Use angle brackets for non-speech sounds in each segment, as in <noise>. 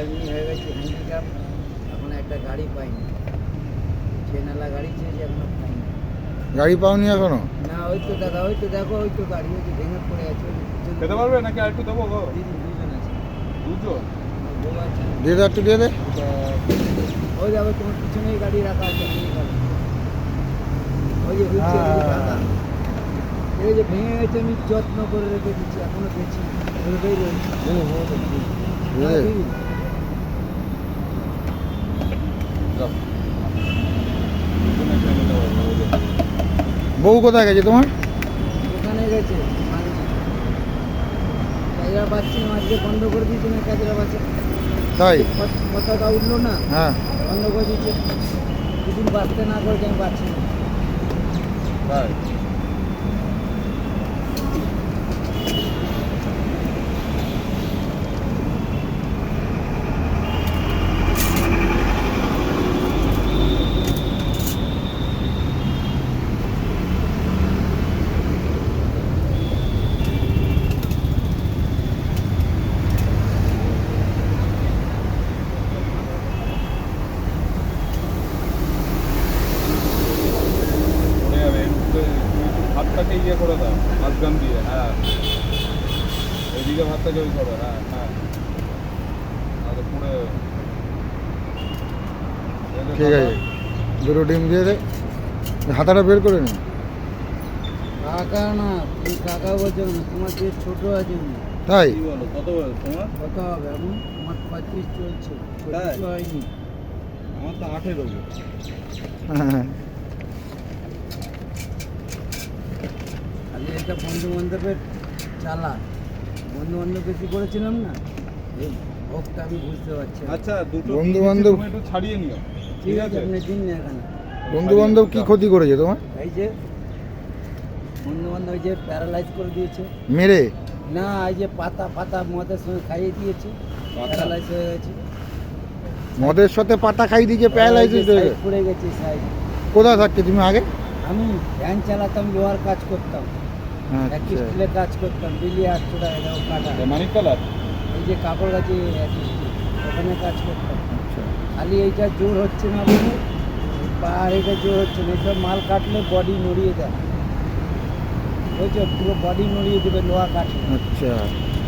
এমনি হয়ে গেছে হ্যান্ডিক্যাপ এখন একটা গাড়ি পাইনি। ট্রেনালা গাড়ি চেয়েছি এখনও পাইনি। গাড়ি পাওনি এখনও? না ওই তো দাদা ওই তো দেখো ওই তো গাড়ি ওই তো ভেঙে পড়ে আছে খেতে পারবে নাকি আর একটু দেবো? গো দিদি দুজন আছে। দুজন। দিয়ে দে একটু দিয়ে দে। ওই তোমার পিছনেই গাড়ি রাখা আছে ওই যে হ্যাঁ। এই যে ভেঙে গেছে আমি যত্ন করে রেখে দিচ্ছি এখনও দেখছি রয়েছে দিয়ে হ্যাঁ, দে। দিদি। যাও। দুজনে খেতে দেবো, ওদের। বউ কোথায় গেছে তোমার? ওখানে গেছে কাজরা পাচ্ছি আজকে বন্ধ করে দিয়েছে না কাজরা তাই? কথাটা উঠল না? হ্যাঁ। বন্ধ করে দিয়েছে। দুদিন বাঁচতে না করে আমি পাচ্ছি না। তাই পড়ে যাবে একটু একটু ভাতটাকে ইয়ে করে দাও মাঝখান দিয়ে হ্যাঁ। এদিকে ভাতটাকে ওই করো হ্যাঁ হ্যাঁ। পড়ে ঠিক আছে। দুটো ডিম দিয়ে দে। হাতাটা বের করে নে। কাকা না তুমি কাকা বলছো না তোমার যে ছোট আছে তাই? বলো কত বয়স তোমার? কত হবে এখন? আমার পঁয়ত্রিশ চলছে তাই? হয়নি। আমার তো আঠেরো হ্যাঁ <laughs> এটা বন্ধু বান্ধবের চালা বন্ধু বান্ধব বেশি করেছিলাম না? এই ভোগটা আমি বুঝতে পারছি না। আচ্ছা দুটো বন্ধু বান্ধব- একটু ছাড়িয়ে নিও। ঠিক আছে আপনি দিন না এখানে। বন্ধু বান্ধব কি ক্ষতি করেছে তোমার? এই যে বন্ধু বান্ধব যে প্যারালাইজ করে দিয়েছে। মেরে? না এই যে পাতা পাতা মদের সঙ্গে খাইয়ে দিয়েছে। পাতা? প্যারালাইজ হয়ে গেছে। মদের সাথে পাতা খাই দিয়েছে প্যারালাইসিস হয়ে গেছে। পড়ে গেছে সাইড কোথায় থাকতে তুমি আগে? আমি ভ্যান চালাতাম লোহার কাজ করতাম। এক আচ্ছা স্টিলের কাজ করতাম আটশো টাকা কাটা। কালার? এই যে কাপড় গাছে এক স্টিল ওখানে কাজ করতাম। আচ্ছা। খালি এইটা জোর হচ্ছে না বলে আর এটা জোর হচ্ছে না এইসব মাল কাটলে বডি নড়িয়ে দেয়। বুঝছ? পুরো বডি নড়িয়ে দেবে লোহা কাটলে। আচ্ছা।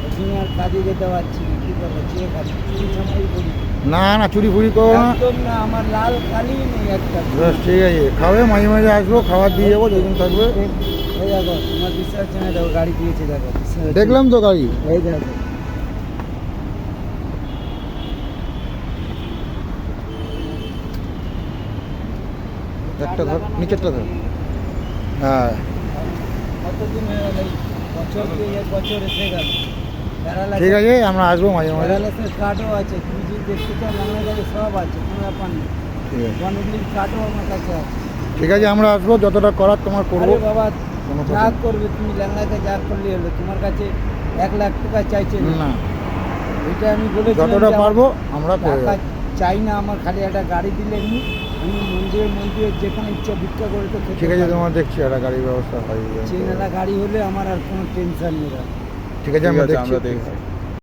ওখানে আর কাজে যেতে পারছি না কী করব? চেয়ে খাচ্ছি চুরি ছামাই করি না। না চুরি ফুরি করো না। একদম না আমার লাল কালি নেই একটা। ঠিক আছে। খাবে মাঝে মাঝে আসব খাবার দিয়ে যাব যেদিন থাকবে। দেখো তোমার বিশ্বাস না দেখো গাড়ি দিয়েছে দেখো? দেখলাম তো গাড়ি। এই দেখো। একটা ধর নিচেরটা ধর। হ্যাঁ। কতদিন বছর দুই এক বছর এসে গেল। ঠিক আছে আমরা আসব মাঝে মাঝে। কার্ডও আছে। তুমি যদি দেখতে চাও বাংলা কাছে সব আছে কোনো ব্যাপার নেই। ঠিক আছে। বনগুলির কার্ডও আমার কাছে আছে। ঠিক আছে আমরা আসব যতটা করার তোমার করব। বাবা যা করবে তুমি ল্যাংলাকে যা করলে হলো তোমার কাছে এক লাখ টাকা চাইছে না। এটা আমি বলে যতটা পারব আমরা টাকা চাই না আমার খালি একটা গাড়ি দিলে এমনি আমি মন্দিরে মন্দিরে যেখানে ইচ্ছা ভিক্ষা করে তো ঠিক আছে তোমার দেখছি একটা গাড়ির ব্যবস্থা হয়। চেনালা গাড়ি হলে আমার আর কোনো টেনশন নেই ঠিক আছে ঠিক আছে, দেখছি। আমরা দেখছি।